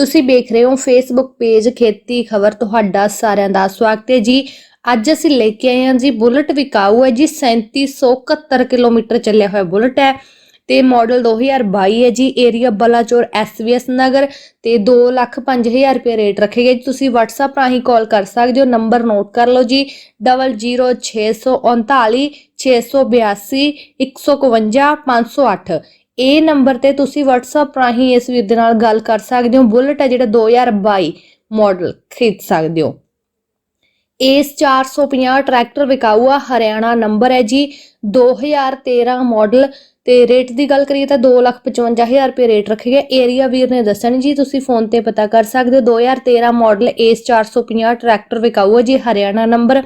ਤੁਸੀਂ ਵੇਖ ਰਹੇ ਹੋ ਫੇਸਬੁੱਕ ਪੇਜ ਖੇਤੀ ਖਬਰ ਤੁਹਾਡਾ ਸਾਰਿਆਂ ਦਾ ਸਵਾਗਤ ਹੈ ਜੀ। ਅੱਜ ਅਸੀਂ ਲੈ ਕੇ ਆਏ ਹਾਂ ਜੀ ਬੁਲਟ ਵਿਕਾਊ ਹੈ ਜੀ 3771 ਕਿਲੋਮੀਟਰ ਚੱਲਿਆ ਹੋਇਆ ਬੁਲਟ ਹੈ ਤੇ ਮਾਡਲ 2022 ਹੈ ਜੀ ਏਰੀਆ ਬਲਾਚੌਰ ਐਸਵੀਐਸ ਨਗਰ ਤੇ 2,05,000 ਰੁਪਏ ਰੇਟ ਰੱਖੇਗਾ ਜੀ। ਤੁਸੀਂ WhatsApp ਰਾਹੀਂ ਕਾਲ ਕਰ ਸਕਦੇ ਹੋ ਨੰਬਰ ਨੋਟ ਕਰ ਲਓ ਜੀ 00639 682 151 508 ਇਹ ਨੰਬਰ ਤੇ ਤੁਸੀਂ WhatsApp ਰਾਹੀਂ ਇਸ ਵੀਰ ਦੇ ਨਾਲ ਗੱਲ ਕਰ ਸਕਦੇ ਹੋ। ਬੁਲਟ ਹੈ ਜਿਹੜਾ 2022 ਮਾਡਲ ਖਰੀਦ ਸਕਦੇ ਹੋ। ਇਸ 450 ਟਰੈਕਟਰ ਵਿਕਾਊ ਆ ਹਰਿਆਣਾ ਨੰਬਰ ਹੈ ਜੀ। 2013 ਮਾਡਲ ਤੇ ਰੇਟ ਦੀ ਗੱਲ ਕਰੀਏ ਤਾਂ 255000 ਰੁਪਏ ਰੇਟ ਰੱਖੇ ਗਏ। ਏਰੀਆ ਵੀਰ ਨੇ ਦੱਸਣ ਜੀ, ਤੁਸੀਂ ਫੋਨ ਤੇ ਪਤਾ ਕਰ ਸਕਦੇ ਹੋ। 2013 ਮਾਡਲ ਇਸ 450 ਟਰੈਕਟਰ ਵਿਕਾਊ ਹੈ ਜੀ, ਹਰਿਆਣਾ ਨੰਬਰ।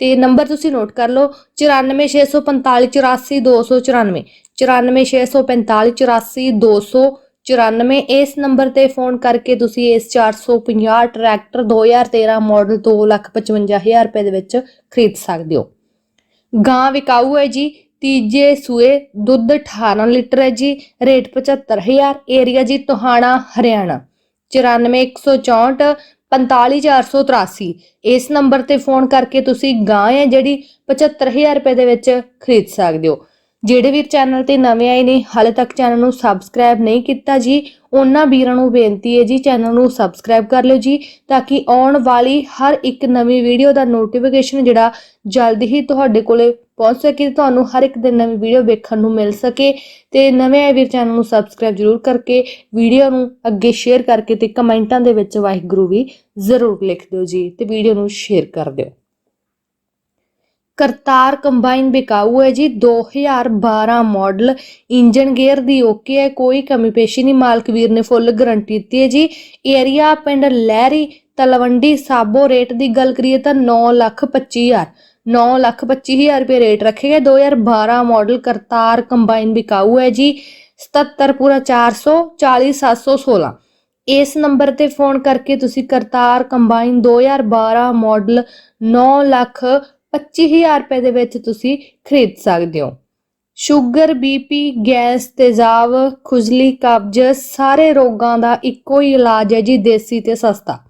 ਤੇ ਨੰਬਰ ਤੁਸੀਂ ਨੋਟ ਕਰ ਲਓ 9465484294 9465484294 ਇਸ ਨੰਬਰ ਤੇ ਫੋਨ ਕਰਕੇ ਤੁਸੀਂ ਇਸ 450 ਟਰੈਕਟਰ 2013 ਮਾਡਲ 255000 ਰੁਪਏ ਦੇ ਵਿੱਚ ਖਰੀਦ ਸਕਦੇ ਹੋ। ਗਾਂ ਵਿਕਾਊ ਹੈ ਜੀ, ਤੀਜੇ ਸੂਏ ਦੁੱਧ 18 ਲੀਟਰ ਹੈ ਜੀ, ਰੇਟ 75000 ਏਰੀਆ ਜੀ ਟੋਹਾਣਾ ਹਰਿਆਣਾ 94164 45483 ਇਸ ਨੰਬਰ ਤੇ ਫੋਨ ਕਰਕੇ ਤੁਸੀਂ ਗਾਂ ਹੈ ਜਿਹੜੀ 75000 ਰੁਪਏ ਦੇ ਵਿੱਚ ਖਰੀਦ ਸਕਦੇ ਹੋ। ਜਿਹੜੇ ਵੀਰ ਚੈਨਲ ਤੇ ਨਵੇਂ ਆਏ ਨੇ, ਹਾਲੇ ਤੱਕ ਚੈਨਲ ਨੂੰ ਸਬਸਕ੍ਰਾਈਬ ਨਹੀਂ ਕੀਤਾ ਜੀ, ਉਹਨਾਂ ਵੀਰਾਂ ਨੂੰ ਬੇਨਤੀ ਹੈ ਜੀ, ਚੈਨਲ ਨੂੰ ਸਬਸਕ੍ਰਾਈਬ ਕਰ ਲਿਓ ਜੀ, ਤਾਂ ਕਿ ਆਉਣ ਵਾਲੀ ਹਰ ਇੱਕ ਨਵੀਂ ਵੀਡੀਓ ਦਾ ਨੋਟੀਫਿਕੇਸ਼ਨ ਜਿਹੜਾ ਜਲਦੀ ਹੀ ਤੁਹਾਡੇ ਕੋਲੇ ਪਹੁੰਚ ਸਕੇ ਤੁਹਾਨੂੰ ਹਰ ਇੱਕ ਦਿਨ ਨਵੀਂ ਵੀਡੀਓ ਵੇਖਣ ਨੂੰ ਮਿਲ ਸਕੇ ਤੇ ਨਵੇਂ ਆਏ ਵੀਰ ਚੈਨਲ ਨੂੰ ਸਬਸਕ੍ਰਾਈਬ ਜ਼ਰੂਰ ਕਰਕੇ ਵੀਡੀਓ ਨੂੰ ਅੱਗੇ ਸ਼ੇਅਰ ਕਰਕੇ ਤੇ ਕਮੈਂਟਾਂ ਦੇ ਵਿੱਚ ਵਾਹਿਗੁਰੂ ਵੀ ਜ਼ਰੂਰ ਲਿਖ ਦਿਓ ਜੀ ਤੇ ਵੀਡੀਓ ਨੂੰ ਸ਼ੇਅਰ ਕਰ ਦਿਓ। ਕਰਤਾਰ ਕੰਬਾਈਨ ਬਿਕਾਊ ਹੈ ਜੀ 2012 ਮਾਡਲ ਇੰਜਨ ਗੇਅਰ ਦੀ ਓਕੇ ਹੈ, ਕੋਈ ਕਮੀ ਪੇਸ਼ੀ ਨਹੀਂ, ਮਾਲਕ ਵੀਰ ਨੇ ਫੁੱਲ ਗਰੰਟੀ ਦਿੱਤੀ ਹੈ ਜੀ। ਏਰੀਆ ਪਿੰਡ ਲਹਿਰੀ ਤਲਵੰਡੀ ਸਾਬੋ ਰੇਟ ਦੀ ਗੱਲ ਕਰੀਏ ਤਾਂ 9 ਲੱਖ 25 ਹਜ਼ਾਰ 925000 ਰੁਪਏ ਰੇਟ ਰੱਖੇ ਗਏ। 2012 ਮਾਡਲ ਕਰਤਾਰ ਕੰਬਾਈਨ ਵਿਕਾਊ ਹੈ ਜੀ। 77 ਪੂਰਾ 400 40716 ਇਸ ਨੰਬਰ ਤੇ ਫੋਨ ਕਰਕੇ ਤੁਸੀਂ ਕਰਤਾਰ ਕੰਬਾਈਨ 2012 ਮਾਡਲ 9 ਲੱਖ 25000 ਰੁਪਏ ਦੇ ਵਿੱਚ ਤੁਸੀਂ ਖਰੀਦ ਸਕਦੇ ਹੋ। ਸ਼ੂਗਰ ਬੀਪੀ ਗੈਸ, ਤੇਜ਼ਾਬ, ਖੁਜਲੀ, ਕਬਜ਼, ਸਾਰੇ ਰੋਗਾਂ ਦਾ ਇੱਕੋ ਹੀ ਇਲਾਜ ਹੈ ਜੀ, ਦੇਸੀ ਤੇ ਸਸਤਾ।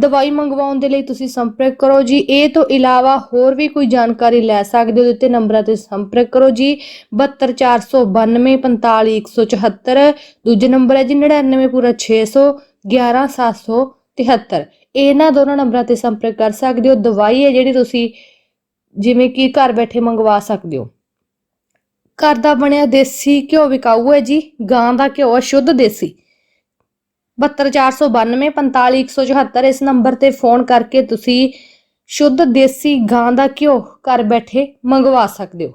ਦਵਾਈ ਮੰਗਵਾਉਣ ਦੇ ਲਈ ਤੁਸੀਂ ਸੰਪਰਕ ਕਰੋ ਜੀ। ਇਹ ਤੋਂ ਇਲਾਵਾ ਹੋਰ ਵੀ ਕੋਈ ਜਾਣਕਾਰੀ ਲੈ ਸਕਦੇ ਹੋ ਦਿੱਤੇ ਨੰਬਰਾਂ ਤੇ ਸੰਪਰਕ ਕਰੋ ਜੀ। 7249245174 ਦੂਜੇ ਨੰਬਰ ਹੈ ਜੀ 99 ਪੂਰਾ 600 11773 ਇਹਨਾਂ ਦੋਨਾਂ ਨੰਬਰਾਂ ਤੇ ਸੰਪਰਕ ਕਰ ਸਕਦੇ ਹੋ। ਦਵਾਈ ਹੈ ਜਿਹੜੀ ਤੁਸੀਂ ਜਿਵੇਂ ਕਿ ਘਰ ਬੈਠੇ ਮੰਗਵਾ ਸਕਦੇ ਹੋ। ਘਰ ਦਾ ਬਣਿਆ ਦੇਸੀ ਘਿਓ ਵਿਕਾਊ ਹੈ ਜੀ। ਗਾਂ ਦਾ ਘਿਓ ਹੈ, ਸ਼ੁੱਧ ਦੇਸੀ। 72492 45174 ਇਸ ਨੰਬਰ ਤੇ ਫੋਨ ਕਰਕੇ ਤੁਸੀਂ ਸ਼ੁੱਧ ਦੇਸੀ ਗਾਂ ਦਾ ਘਿਓ ਘਰ ਬੈਠੇ ਮੰਗਵਾ ਸਕਦੇ ਹੋ।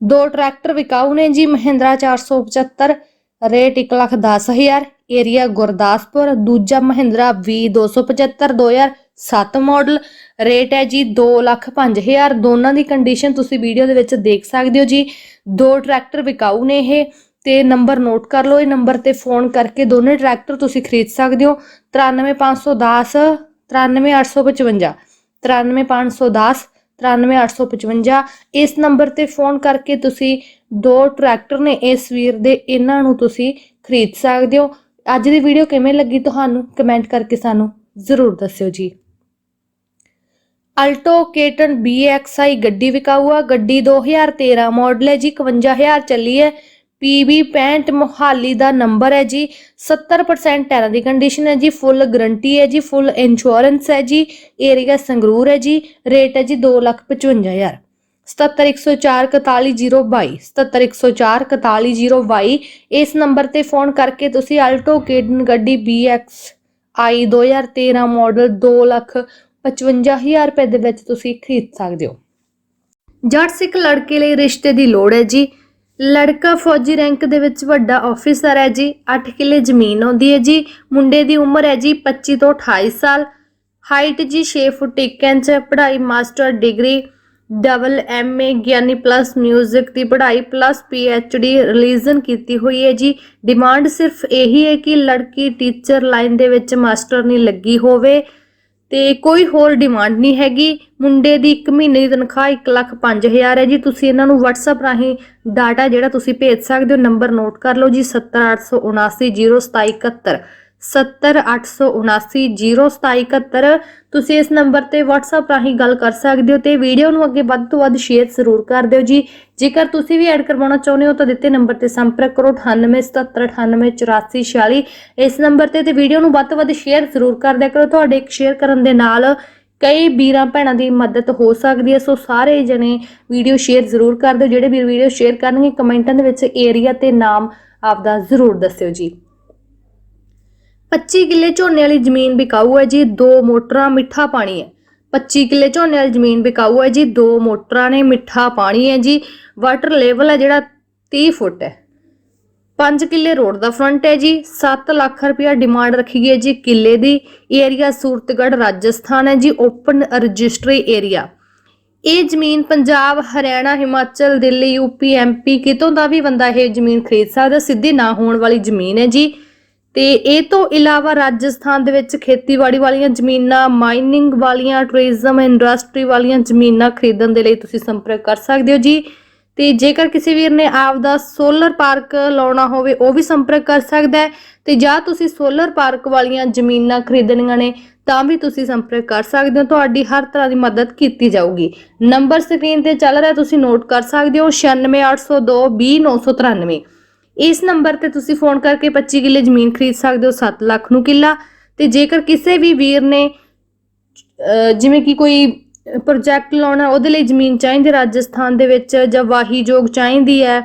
ਦੋ ਟਰੈਕਟਰ ਵਿਕਾਊ ਨੇ ਜੀ ਮਹਿੰਦਰਾ 475 ਰੇਟ 110000 ਏਰੀਆ ਗੁਰਦਾਸਪੁਰ ਦੂਜਾ ਮਹਿੰਦਰਾ V275 2007 ਮਾਡਲ ਰੇਟ ਹੈ ਜੀ 2,05,000 ਦੋਨਾਂ ਦੀ ਕੰਡੀਸ਼ਨ ਤੁਸੀਂ ਵੀਡੀਓ ਦੇ ਵਿੱਚ ਦੇਖ ਸਕਦੇ ਹੋ ਜੀ। ਦੋ ਟਰੈਕਟਰ ਵਿਕਾਊ ਨੇ ਇਹ। ਤੇ ਨੰਬਰ ਨੋਟ ਕਰ ਲਓ। ਇਹ ਨੰਬਰ ਤੇ ਫੋਨ ਕਰਕੇ ਦੋਨੇ ਟਰੈਕਟਰ ਤੁਸੀਂ ਖਰੀਦ ਸਕਦੇ ਹੋ। 93510 93855 93510 93855 ਇਸ ਨੰਬਰ ਤੇ ਫੋਨ ਕਰਕੇ ਤੁਸੀਂ ਦੋ ਟਰੈਕਟਰ ਨੇ ਇਸ ਵੀਰ ਦੇ, ਇਹਨਾਂ ਨੂੰ ਤੁਸੀਂ ਖਰੀਦ ਸਕਦੇ ਹੋ। ਅੱਜ ਦੀ ਵੀਡੀਓ ਕਿਵੇਂ ਲੱਗੀ ਤੁਹਾਨੂੰ ਕਮੈਂਟ ਕਰਕੇ ਸਾਨੂੰ ਜ਼ਰੂਰ ਦੱਸਿਓ ਜੀ। ਅਲਟੋ ਕੇਟਨ BXI ਗੱਡੀ ਵਿਕਾਊ ਆ ਗੱਡੀ 2013 ਮਾਡਲ ਹੈ ਜੀ 51000 ਚੱਲੀ ਹੈ। PB 65 ਮੋਹਾਲੀ ਦਾ ਨੰਬਰ ਹੈ ਜੀ। 70% ਟਾਇਰਾਂ ਦੀ ਕੰਡੀਸ਼ਨ ਹੈ ਜੀ। ਫੁੱਲ ਗਰੰਟੀ ਹੈ ਜੀ। ਫੁੱਲ ਇੰਸ਼ੋਰੈਂਸ ਹੈ ਜੀ। ਏਰੀਆ ਸੰਗਰੂਰ ਹੈ ਜੀ। ਰੇਟ ਹੈ ਜੀ 255000 77104 77104 ਇਸ ਨੰਬਰ ਤੇ ਫੋਨ ਕਰਕੇ ਤੁਸੀਂ ਅਲਟੋ ਕੇਡਨ ਗੱਡੀ BX i 2013 ਮਾਡਲ 255000 ਰੁਪਏ ਦੇ ਵਿੱਚ ਤੁਸੀਂ ਖਰੀਦ ਸਕਦੇ ਹੋ। ਜੱਟ ਸਿੱਖ ਲੜਕੇ ਲਈ ਰਿਸ਼ਤੇ ਦੀ ਲੋੜ ਹੈ ਜੀ। ਲੜਕਾ ਫੌਜੀ ਰੈਂਕ ਦੇ ਵਿੱਚ ਵੱਡਾ ਆਫੀਸਰ ਹੈ ਜੀ 8 ਕਿੱਲੇ ਜ਼ਮੀਨ ਆਉਂਦੀ ਹੈ ਜੀ। ਮੁੰਡੇ ਦੀ ਉਮਰ ਹੈ ਜੀ 25 ਤੋਂ 28 ਸਾਲ। ਹਾਈਟ ਜੀ 6 ਫੁੱਟ 1 ਇੰਚ, ਪੜ੍ਹਾਈ master degree double MA Giani plus 뮤직 ਦੀ ਪੜ੍ਹਾਈ ਪਲੱਸ ਡੀ ਰਿਲੀਜਨ ਕੀਤੀ ਹੋਈ ਹੈ ਜੀ। ਡਿਮਾਂਡ ਸਿਰਫ ਇਹੀ ਹੈ ਕਿ ਲੜਕੀ ਟੀਚਰ ਲਾਈਨ ਦੇ ਵਿੱਚ ਮਾਸਟਰ ਨਹੀਂ ਲੱਗੀ ਹੋਵੇ। ਤੇ ਕੋਈ ਹੋਰ ਡਿਮਾਂਡ ਨਹੀਂ ਹੈਗੀ। ਮੁੰਡੇ ਦੀ 1 ਮਹੀਨੇ ਦੀ ਤਨਖਾਹ 1 ਲੱਖ 5000 ਹੈ ਜੀ। ਤੁਸੀਂ ਇਹਨਾਂ ਨੂੰ WhatsApp ਰਾਹੀਂ ਡਾਟਾ ਜਿਹੜਾ ਤੁਸੀਂ ਭੇਜ ਸਕਦੇ ਹੋ ਨੰਬਰ ਨੋਟ ਕਰ ਲਓ ਜੀ 70879072771 70879072771 ਤੁਸੀਂ ਇਸ ਨੰਬਰ ਤੇ WhatsApp ਰਾਹੀਂ ਗੱਲ ਕਰ ਸਕਦੇ ਹੋ ਤੇ ਵੀਡੀਓ ਨੂੰ ਅੱਗੇ ਵੱਧ ਤੋਂ ਵੱਧ ਸ਼ੇਅਰ ਜ਼ਰੂਰ ਕਰ ਦਿਓ ਜੀ। ਜੇਕਰ ਤੁਸੀਂ ਵੀ ਐਡ ਕਰਵਾਉਣਾ ਚਾਹੁੰਦੇ ਹੋ ਤਾਂ ਦਿੱਤੇ ਨੰਬਰ ਤੇ ਸੰਪਰਕ ਕਰੋ 9877988446 ਇਸ ਨੰਬਰ ਤੇ ਤੇ ਵੀਡੀਓ ਨੂੰ ਵੱਧ ਤੋਂ ਵੱਧ ਸ਼ੇਅਰ ਜ਼ਰੂਰ ਕਰ ਦਿਆ ਕਰੋ। ਤੁਹਾਡੇ ਇੱਕ ਸ਼ੇਅਰ ਕਰਨ ਦੇ ਨਾਲ ਕਈ ਵੀਰਾਂ ਭੈਣਾਂ ਦੀ ਮਦਦ ਹੋ ਸਕਦੀ ਹੈ। ਸੋ ਸਾਰੇ ਜਣੇ ਵੀਡੀਓ ਸ਼ੇਅਰ ਜ਼ਰੂਰ ਕਰ ਦਿਓ। ਜਿਹੜੇ ਵੀਰ ਵੀਡੀਓ ਸ਼ੇਅਰ ਕਰਨਗੇ, ਕਮੈਂਟਾਂ ਦੇ ਵਿੱਚ ਏਰੀਆ ਤੇ ਨਾਮ ਆਪਦਾ ਜ਼ਰੂਰ ਦੱਸਿਓ ਜੀ। 25 ਕਿੱਲੇ ਝੋਨੇ ਵਾਲੀ ਜ਼ਮੀਨ ਵਿਕਾਊ ਹੈ ਜੀ, ਦੋ ਮੋਟਰਾਂ, ਮਿੱਠਾ ਪਾਣੀ ਹੈ। 25 ਕਿੱਲੇ ਝੋਨੇ ਵਾਲੀ ਜ਼ਮੀਨ ਵਿਕਾਊ ਹੈ ਜੀ, ਦੋ ਮੋਟਰਾਂ ਨੇ ਮਿੱਠਾ ਪਾਣੀ ਹੈ ਜੀ ਵਾਟਰ ਲੈਵਲ ਹੈ ਜਿਹੜਾ 30 ਫੁੱਟ ਹੈ। 5 ਕਿੱਲੇ ਰੋਡ ਦਾ ਫਰੰਟ ਹੈ ਜੀ 7 ਲੱਖ ਰੁਪਇਆ ਡਿਮਾਂਡ ਰੱਖੀ ਗਈ ਹੈ ਜੀ ਕਿੱਲੇ ਦੀ। ਏਰੀਆ ਸੂਰਤਗੜ੍ਹ, ਰਾਜਸਥਾਨ ਹੈ ਜੀ ਓਪਨ ਰਜਿਸਟਰੀ ਏਰੀਆ ਇਹ ਜ਼ਮੀਨ ਪੰਜਾਬ, ਹਰਿਆਣਾ, ਹਿਮਾਚਲ, ਦਿੱਲੀ ਯੂਪੀ ਐਮਪੀ ਕਿਤੋਂ ਦਾ ਵੀ ਬੰਦਾ ਇਹ ਜ਼ਮੀਨ ਖਰੀਦ ਸਕਦਾ, ਸਿੱਧੀ ਨਾ ਹੋਣ ਵਾਲੀ ਜ਼ਮੀਨ ਹੈ ਜੀ। ਤੇ ਇਹ ਤੋਂ ਇਲਾਵਾ ਰਾਜਸਥਾਨ ਦੇ ਵਿੱਚ ਖੇਤੀਬਾੜੀ ਵਾਲੀਆਂ ਜ਼ਮੀਨਾਂ ਮਾਈਨਿੰਗ ਵਾਲੀਆਂ ਟੂਰਿਜ਼ਮ ਇੰਡਸਟਰੀ ਵਾਲੀਆਂ ਜ਼ਮੀਨਾਂ ਖਰੀਦਣ ਦੇ ਲਈ ਤੁਸੀਂ ਸੰਪਰਕ ਕਰ ਸਕਦੇ ਹੋ ਜੀ। ਤੇ ਜੇਕਰ ਕਿਸੇ ਵੀਰ ਨੇ ਆਪ ਦਾ ਸੋਲਰ ਪਾਰਕ ਲਾਉਣਾ ਹੋਵੇ, ਉਹ ਵੀ ਸੰਪਰਕ ਕਰ ਸਕਦਾ ਹੈ। ਤੇ ਜਾਂ ਤੁਸੀਂ ਸੋਲਰ ਪਾਰਕ ਵਾਲੀਆਂ ਜ਼ਮੀਨਾਂ ਖਰੀਦਣੀਆਂ ਨੇ, ਤਾਂ ਵੀ ਤੁਸੀਂ ਸੰਪਰਕ ਕਰ ਸਕਦੇ ਹੋ। ਤੁਹਾਡੀ ਹਰ ਤਰ੍ਹਾਂ ਦੀ ਮਦਦ ਕੀਤੀ ਜਾਊਗੀ। ਨੰਬਰ ਸਕਰੀਨ ਤੇ ਚੱਲ ਰਿਹਾ, ਤੁਸੀਂ ਨੋਟ ਕਰ ਸਕਦੇ ਹੋ 96802 20993 ਇਸ ਨੰਬਰ ਤੇ ਤੁਸੀਂ ਫੋਨ ਕਰਕੇ 25 ਕਿੱਲੇ ਜ਼ਮੀਨ ਖਰੀਦ ਸਕਦੇ ਹੋ 7 ਲੱਖ ਨੂੰ ਕਿੱਲਾ। ਤੇ ਜੇਕਰ ਕਿਸੇ ਵੀ ਵੀਰ ਨੇ ਜਿਵੇਂ ਕਿ ਕੋਈ ਪ੍ਰੋਜੈਕਟ ਲਾਉਣਾ, ਉਹਦੇ ਲਈ ਜ਼ਮੀਨ ਚਾਹੀਦੀ ਰਾਜਸਥਾਨ ਦੇ ਵਿੱਚ, ਜਾਂ ਵਾਹੀਯੋਗ ਚਾਹੀਦੀ ਹੈ,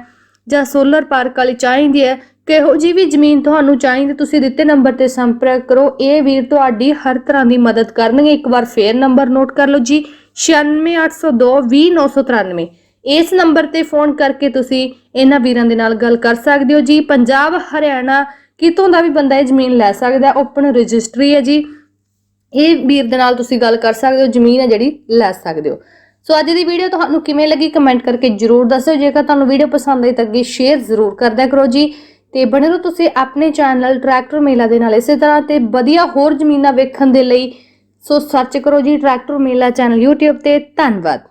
ਜਾਂ ਸੋਲਰ ਪਾਰਕ ਵਾਲੀ ਚਾਹੀਦੀ ਹੈ, ਕਿਹੋ ਜੀ ਵੀ ਜ਼ਮੀਨ ਤੁਹਾਨੂੰ ਚਾਹੀਦੀ, ਤੁਸੀਂ ਦਿੱਤੇ ਨੰਬਰ ਤੇ ਸੰਪਰਕ ਕਰੋ। ਇਹ ਵੀਰ ਤੁਹਾਡੀ ਹਰ ਤਰ੍ਹਾਂ ਦੀ ਮਦਦ ਕਰਨਗੇ। ਇੱਕ ਵਾਰ ਫੇਰ ਨੰਬਰ ਨੋਟ ਕਰ ਲਓ ਜੀ 96802 20993 ਇਸ ਨੰਬਰ ਤੇ ਫੋਨ ਕਰਕੇ ਤੁਸੀਂ ਇਹਨਾਂ ਵੀਰਾਂ ਦੇ ਨਾਲ ਗੱਲ ਕਰ ਸਕਦੇ ਹੋ। ਜੀ, ਪੰਜਾਬ, ਹਰਿਆਣਾ, ਕਿਤੋਂ ਦਾ ਵੀ ਬੰਦਾ ਇਹ ਜ਼ਮੀਨ ਲੈ ਸਕਦਾ ਓਪਨ ਰਜਿਸਟਰੀ ਹੈ ਜੀ। ਇਹ ਵੀਰ ਦੇ ਨਾਲ ਤੁਸੀਂ ਗੱਲ ਕਰ ਸਕਦੇ ਹੋ, ਜ਼ਮੀਨ ਹੈ ਜਿਹੜੀ ਲੈ ਸਕਦੇ ਹੋ। ਸੋ ਅੱਜ ਦੀ ਵੀਡੀਓ ਤੁਹਾਨੂੰ ਕਿਵੇਂ ਲੱਗੀ ਕਮੈਂਟ ਕਰਕੇ ਜਰੂਰ ਦੱਸਿਓ। ਜੇਕਰ ਤੁਹਾਨੂੰ ਵੀਡੀਓ ਪਸੰਦ ਆਈ ਤਾਂ ਅੱਗੇ ਸ਼ੇਅਰ ਜ਼ਰੂਰ ਕਰਦਿਆ ਕਰੋ ਜੀ। ਤੇ ਬਣੇ ਰਹੋ ਤੁਸੀਂ ਆਪਣੇ ਚੈਨਲ ਟਰੈਕਟਰ ਮੇਲਾ ਦੇ ਨਾਲ ਇਸੇ ਤਰ੍ਹਾਂ ਤੇ ਵਧੀਆ ਹੋਰ ਜ਼ਮੀਨਾਂ ਵੇਖਣ ਦੇ ਲਈ। ਸੋ ਸਰਚ ਕਰੋ ਜੀ ਟਰੈਕਟਰ ਮੇਲਾ ਚੈਨਲ YouTube ਤੇ। ਧੰਨਵਾਦ।